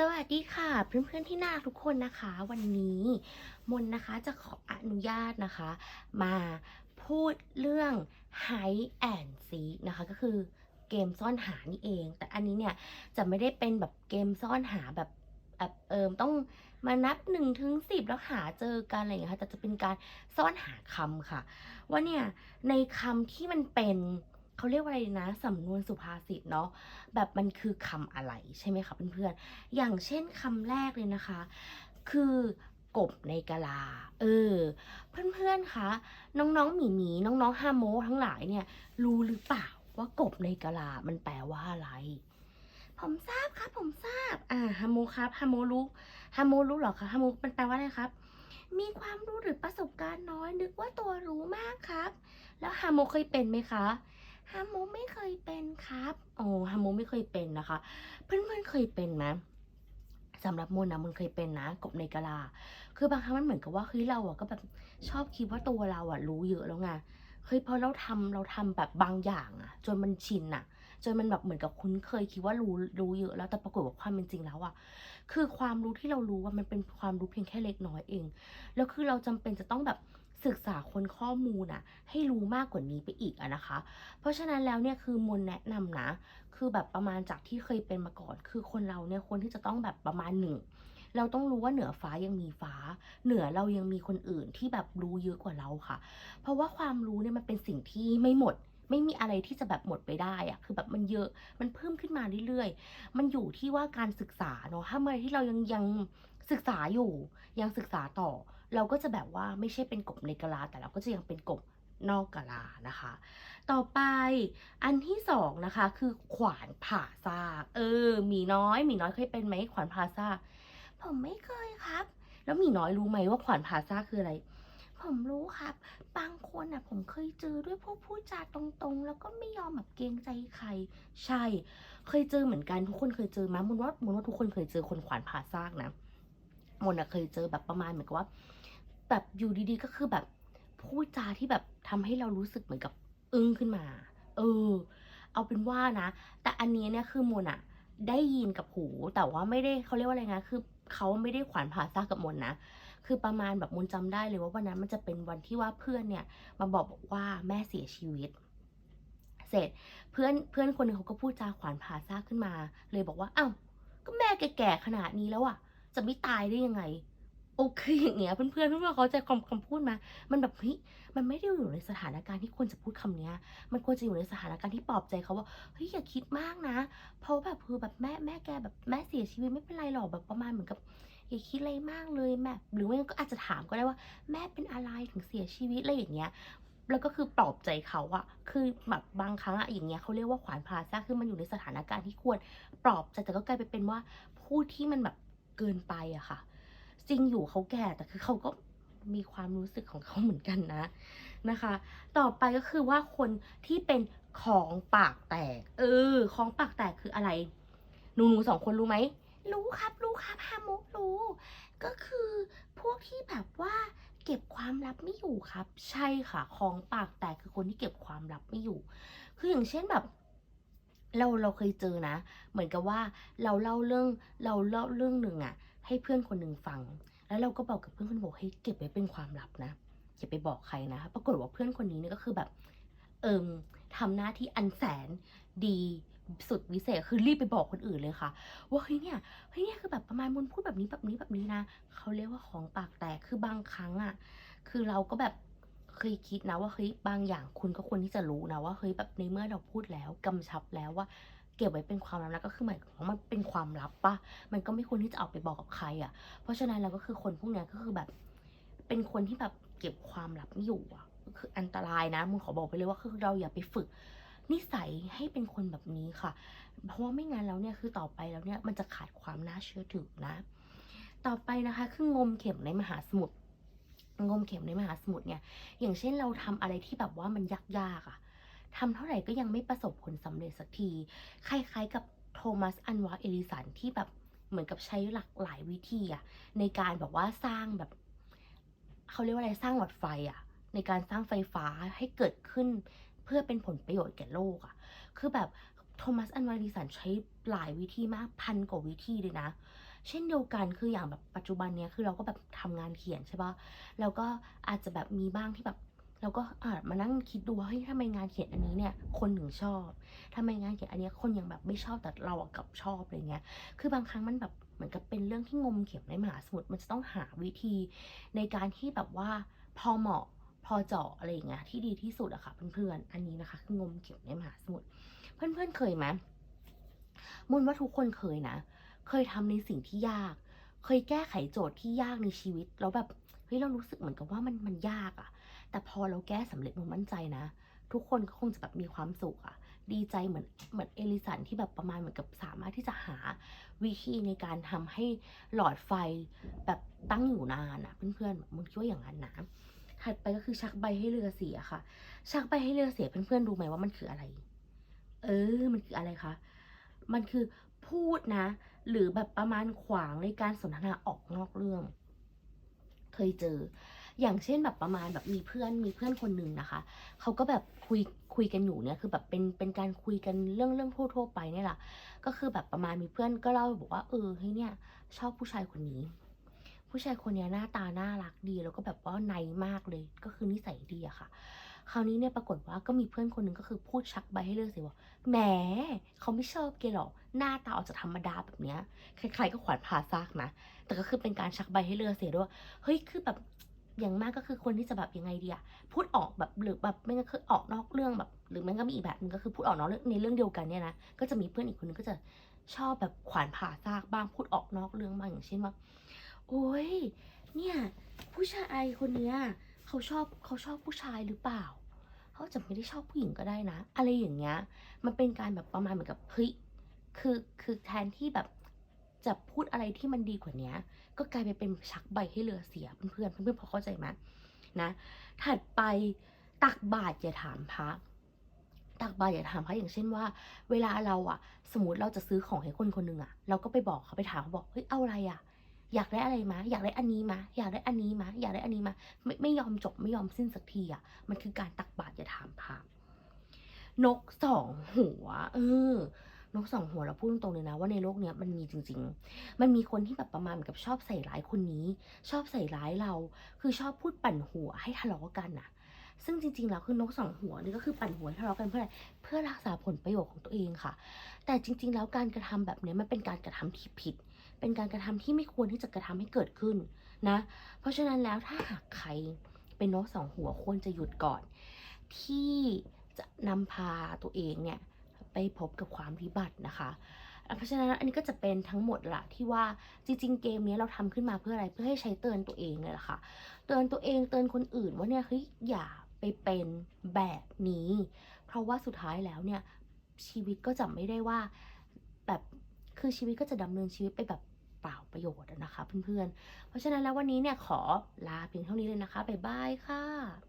สวัสดีค่ะเพื่อนๆที่น่ารักทุกคนนะคะ วันนี้มนนะคะจะขออนุญาตนะคะ มาพูดเรื่อง hide and seek นะคะ ก็คือเกมซ่อนหานี่เอง แต่อันนี้เนี่ยจะไม่ได้เป็นแบบเกมซ่อนหาแบบแบบเอิมต้องมานับ1นถึงสิแล้วหาเจอกันอะไรอย่างเงี้ยค่ะแต่จะเป็นการซ่อนหาคำค่ะ ว่าเนี่ยในคำที่มันเป็น เขาเรียกว่าอะไรนะสำนวนสุภาษิตเนาะแบบมันคือคำอะไรใช่ไหมคะเพื่อนๆอย่างเช่นคำแรกเลยนะคะ คือกบในกะลา เออ เพื่อนๆคะน้องๆหมีหมีน้องๆฮาโมทั้งหลายเนี่ย รู้หรือเปล่าว่ากบในกะลา มันแปลว่าอะไร ผมทราบครับ ผมทราบ อ่าฮาโมครับฮาโมรู้ฮาโมรู้หรอคะฮาโมมันแปลว่าอะไรครับ มีความรู้หรือประสบการณ์น้อยนึกว่าตัวรู้มากครับ แล้วฮาโมเคยเป็นไหมคะ ฮาโมไม่เคยเป็นครับ โอ๋อฮาโมไม่เคยเป็นนะคะ เพื่อนๆเคยเป็นไหมสำหรับมนนะมันเคยเป็นนะกบในกะลา คือบางครั้งมันเหมือนกับว่าเฮ้ยเราอะก็แบบชอบคิดว่าตัวเราอะรู้เยอะแล้วไงเฮ้ยพอเราทำเราทำแบบบางอย่างอะจนมันชินอะจนมันแบบเหมือนกับคุ้นเคยคิดว่ารู้รู้เยอะแล้วแต่ปรากฏว่าความเป็นจริงแล้วอะคือความรู้ที่เรารู้ว่ามันเป็นความรู้เพียงแค่เล็กน้อยเอง แล้วคือเราจำเป็นจะต้องแบบ ศึกษาคนข้อมูลอะให้รู้มากกว่านี้ไปอีกอะนะคะ เพราะฉะนั้นแล้วเนี่ยคือมนแนะนำนะ คือแบบประมาณจากที่เคยเป็นมาก่อน คือคนเราเนี่ยควรที่จะต้องแบบประมาณหนึ่งเราต้องรู้ว่าเหนือฟ้ายังมีฟ้า เหนือเรายังมีคนอื่นที่แบบรู้เยอะกว่าเราค่ะ เพราะว่าความรู้เนี่ยมันเป็นสิ่งที่ไม่หมดไม่มีอะไรที่จะแบบหมดไปได้อะคือแบบมันเยอะ มันเพิ่มขึ้นมาเรื่อยๆ มันอยู่ที่ว่าการศึกษาเนาะ ถ้าเมื่อที่เรายังยังศึกษาอยู่ ยังศึกษาต่อ เราก็จะแบบว่าไม่ใช่เป็นกบในกะลา แต่เราก็จะยังเป็นกบนอกกะลานะคะ ต่อไปอันที่สองนะคะ คือขวานผ่าซากเออหมีน้อยหมีน้อยเคยเป็นไหมขวานผ่าซากผมไม่เคยครับ แล้วหมีน้อยรู้ไหมว่าขวานผ่าซากคืออะไร ผมรู้ครับ บางคนอะผมเคยเจอด้วยพวกพูดจาตรงๆ แล้วก็ไม่ยอมแบบเกรงใจใคร ใช่ เคยเจอเหมือนกันทุกคนเคยเจอไหมมนว่ามนว่าทุกคนเคยเจอคนขวานผ่าซากนะมนอะเคยเจอแบบประมาณเหมือนกับว่า แบบอยู่ดีๆก็คือแบบพูดจาที่แบบทำให้เรารู้สึกเหมือนกับอึ้งขึ้นมา เออ เอาเป็นว่านะ แต่อันนี้เนี่ยคือมนอะได้ยินกับหู แต่ว่าไม่ได้เขาเรียกว่าอะไรนะคือเขาไม่ได้ขวานผ่าซากกับมนนะคือประมาณแบบมนจำได้เลยว่าวันนั้นมันจะเป็นวันที่ว่าเพื่อนเนี่ย มาบอกบอกว่าแม่เสียชีวิต เสร็จเพื่อนเพื่อนคนหนึ่งเขาก็พูดจาขวานผ่าซากขึ้นมา เลยบอกว่าอ้าวก็แม่แก่ๆขนาดนี้แล้วอะจะไม่ตายได้ยังไง โอเคอย่างเงี้ยเพื่อนๆเพื่อนๆเขาใจคำคำพูดมา มันแบบเฮ้ยมันไม่ได้อยู่ในสถานการณ์ที่ควรจะพูดคำเนี้ย มันควรจะอยู่ในสถานการณ์ที่ปลอบใจเขาว่าเฮ้ยอย่าคิดมากนะ เพราะแบบคือแบบแม่แม่แกแบบแม่เสียชีวิตไม่เป็นไรหรอกแบบประมาณเหมือนกับอย่าคิดอะไรมากเลยแม่หรือไม่งั้นก็อาจจะถามก็ได้ว่า แม่เป็นอะไรถึงเสียชีวิตอะไรอย่างเงี้ยแล้วก็คือปลอบใจเขาอะคือแบบบางครั้งอะอย่างเงี้ยเขาเรียกว่าขวานผ่าซาคือมันอยู่ในสถานการณ์ที่ควรปลอบใจแต่ก็กลายไปเป็นว่าพูดที่มันแบบเกินไปอะค่ะ จริงอยู่เขาแก่แต่คือเขาก็มีความรู้สึกของเขาเหมือนกันนะนะคะ ต่อไปก็คือว่าคนที่เป็นของปากแตก เออ ของปากแตกคืออะไรหนูหนูสองคนรู้ไหมรู้ครับรู้ครับฮามุกรู้ ก็คือพวกที่แบบว่าเก็บความลับไม่อยู่ครับ ใช่ค่ะ ของปากแตกคือคนที่เก็บความลับไม่อยู่ คืออย่างเช่นแบบ เราเราเคยเจอนะ เหมือนกับว่าเราเล่าเรื่องเราเล่าเรื่องหนึ่งอะ ให้เพื่อนคนหนึ่งฟัง แล้วเราก็บอกกับเพื่อนคนบอกให้เก็บไว้เป็นความลับนะอย่าไปบอกใครนะ ปรากฏว่าเพื่อนคนนี้เนี่ยก็คือแบบเอิมทำหน้าที่อันแสนดีสุดวิเศษคือรีบไปบอกคนอื่นเลยค่ะ ว่าเฮ้ยเนี่ยเฮ้ยเนี่ยคือแบบประมาณมนพูดแบบนี้แบบนี้แบบนี้นะเขาเรียกว่าของปากแตกคือบางครั้งอะคือเราก็แบบเคยคิดนะว่าเฮ้ยบางอย่างคุณก็ควรที่จะรู้นะว่าเฮ้ยแบบในเมื่อเราพูดแล้วกำชับแล้วว่า เก็บไว้เป็นความลับนะก็คือหมายความว่ามันเป็นความลับปะมันก็ไม่ควรที่จะเอาไปบอกกับใครอะเพราะฉะนั้นเราก็คือคนพวกเนี้ยก็คือแบบ เป็นคนที่แบบเก็บความลับไม่อยู่อะคืออันตรายนะมึงขอบอกไปเลยว่าคือเราอย่าไปฝึก นิสัยให้เป็นคนแบบนี้ค่ะ เพราะว่าไม่งั้นแล้วเนี่ยคือต่อไปแล้วเนี่ยมันจะขาดความน่าเชื่อถือนะ ต่อไปนะคะ คืองมเข็มในมหาสมุทรงมเข็มในมหาสมุทรเนี่ย อย่างเช่นเราทำอะไรที่แบบว่ามันยากๆอะ ทำเท่าไหร่ก็ยังไม่ประสบผลสำเร็จสักที คล้ายๆกับโทมัสอันวาเอดิสันที่แบบเหมือนกับใช้หลากหลายวิธีอะในการแบบว่าสร้างแบบเขาเรียกว่าอะไรสร้างหลอดไฟอะในการสร้างไฟฟ้าให้เกิดขึ้นเพื่อเป็นผลประโยชน์แก่โลกอะคือแบบโทมัสแอนด์วาริสันใช้หลายวิธีมากพันกว่าวิธีเลยนะ เช่นเดียวกันคืออย่างแบบปัจจุบันเนี้ยคือเราก็แบบทำงานเขียนใช่ปะแล้วก็อาจจะแบบมีบ้างที่แบบ เราก็อาจมานั่งคิดดูว่าเฮ้ยทำไมงานเขียนอันนี้เนี่ย คนถึงชอบทำไมงานเขียนอันนี้คนยังแบบไม่ชอบแต่เรากับชอบอะไรเงี้ย คือบางครั้งมันแบบเหมือนกับเป็นเรื่องที่งมเข็มในมหาสมุทรมันจะต้องหาวิธีในการที่แบบว่าพอเหมาะพอเจาะอะไรอย่างเงี้ยที่ดีที่สุดอะค่ะเพื่อนๆ อันนี้นะคะ คืองมเข็มในมหาสมุทรเพื่อนๆเคยไหมมุนว่าทุกคนเคยนะ เคยทำในสิ่งที่ยาก เคยแก้ไขโจทย์ที่ยากในชีวิตแล้วแบบเฮ้ยเรารู้สึกเหมือนกับว่ามันมันยากอะ แต่พอเราแก้สำเร็จมันมั่นใจนะ ทุกคนก็คงจะแบบมีความสุขอะดีใจเหมือนเหมือนเอลิสันที่แบบประมาณเหมือนกับสามารถที่จะหาวิธีในการทำให้หลอดไฟแบบตั้งอยู่นานอะเพื่อนๆมุนคิดว่าอย่างนั้นนะถัดไปก็คือชักใบให้เรือเสียค่ะ ชักใบให้เรือเสียเพื่อนๆรู้ไหมว่ามันคืออะไร เออ มันคืออะไรคะมันคือพูดนะ หรือแบบประมาณขวางในการสนทนาออกนอกเรื่อง เคยเจอ อย่างเช่นแบบประมาณแบบมีเพื่อนมีเพื่อนคนหนึ่งนะคะเขาก็แบบคุยคุยกันอยู่เนี่ยคือแบบเป็นเป็นการคุยกันเรื่องเรื่องทั่วๆไปเนี่ยแหละก็คือแบบประมาณมีเพื่อนก็เล่าบอกว่าเออเฮ้ยเนี่ยชอบผู้ชายคนนี้ ผู้ชายคนนี้หน้าตาน่ารักดี แล้วก็แบบว่าในมากเลยก็คือนิสัยดีอะค่ะคราวนี้เนี่ยปรากฏว่าก็มีเพื่อนคนหนึ่งก็คือพูดชักใบให้เลือกสิว่าแหมเขาไม่ชอบแกหรอกหน้าตาออกจะธรรมดาแบบเนี้ยใครๆก็ขวานผ่าซากนะแต่ก็คือเป็นการชักใบให้เลือกเสียด้วยเฮ้ยคือแบบ อย่างมากก็คือคนที่จะแบบยังไงเดีอะพูดออกแบบหรือแบบไม่งั้นคือออกนอกเรื่องแบบ หรือมันก็มีอีกแบบนึงก็คือพูดออกนอกเรื่องในเรื่องเดียวกันเนี่ยนะก็จะมีเพื่อนอีกคนนึงก็จะชอบแบบขวานผ่าซากบ้างพูดออกนอกเรื่องบ้างอย่างเช่นว่าโอ้ยเนี่ยผู้ชายคนเนี้ยเขาชอบเขาชอบผู้ชายหรือเปล่าเขาอาจจะไม่ได้ชอบผู้หญิงก็ได้นะ อะไรอย่างเงี้ยมันเป็นการแบบประมาณเหมือนกับเฮ้ยคือคือแทนที่แบบ จะพูดอะไรที่มันดีกว่านี้ก็กลายไปเป็นชักใบให้เรือเสียเพื่อนเพื่อนพอเข้าใจไหมนะ ถัดไปตักบาตรอย่าถามพระตักบาตรอย่าถามพระอย่างเช่นว่า เวลาเราอะสมมติเราจะซื้อของให้คนคนหนึ่งอะเราก็ไปบอกเขาไปถามเขาบอกเฮ้ยเอาอะไรอะอยากได้อะไรมาอยากได้อันนี้มาอยากได้อันนี้มาอยากได้อันนี้มาไม่ไม่ยอมจบไม่ยอมสิ้นสักทีอะมันคือการตักบาตรอย่าถามพระนกสองหัว เออ นกสองหัวเราพูดตรงๆเลยนะว่าในโลกเนี้ยมันมีจริง ๆ มันมีคนที่แบบประมาณเหมือนกับชอบใส่ร้ายคนนี้ ชอบใส่ร้ายเรา คือชอบพูดปั่นหัวให้ทะเลาะกันน่ะซึ่งจริงๆแล้วคือนกสองหัวนี่ก็คือปั่นหัวทะเลาะกันเพื่ออะไรเพื่อรักษาผลประโยชน์ของตัวเองค่ะ แต่จริง ๆ แล้วการกระทำแบบนี้มันเป็นการกระทำที่ผิด เป็นการกระทำที่ไม่ควรที่จะกระทำให้เกิดขึ้นนะ เพราะฉะนั้นแล้วถ้าหากใครเป็นนกสองหัวควรจะหยุดก่อน ที่จะนำพาตัวเองเนี่ย ไปพบกับความวิบัตินะคะเพราะฉะนั้นอันนี้ก็จะเป็นทั้งหมดละที่ว่าจริงๆเกมนี้เราทำขึ้นมาเพื่ออะไรเพื่อให้ใช้เตือนตัวเองเลยล่ะค่ะเตือนตัวเองเตือนคนอื่นว่าเนี่ยเฮ้ยอย่าไปเป็นแบบนี้ เพราะว่าสุดท้ายแล้วเนี่ยชีวิตก็จะไม่ได้ว่าแบบคือชีวิตก็จะดำเนินชีวิตไปแบบเปล่าประโยชน์นะคะเพื่อนๆ เพราะฉะนั้นแล้ววันนี้เนี่ยขอลาเพียงเท่านี้เลยนะคะบ๊ายบายค่ะ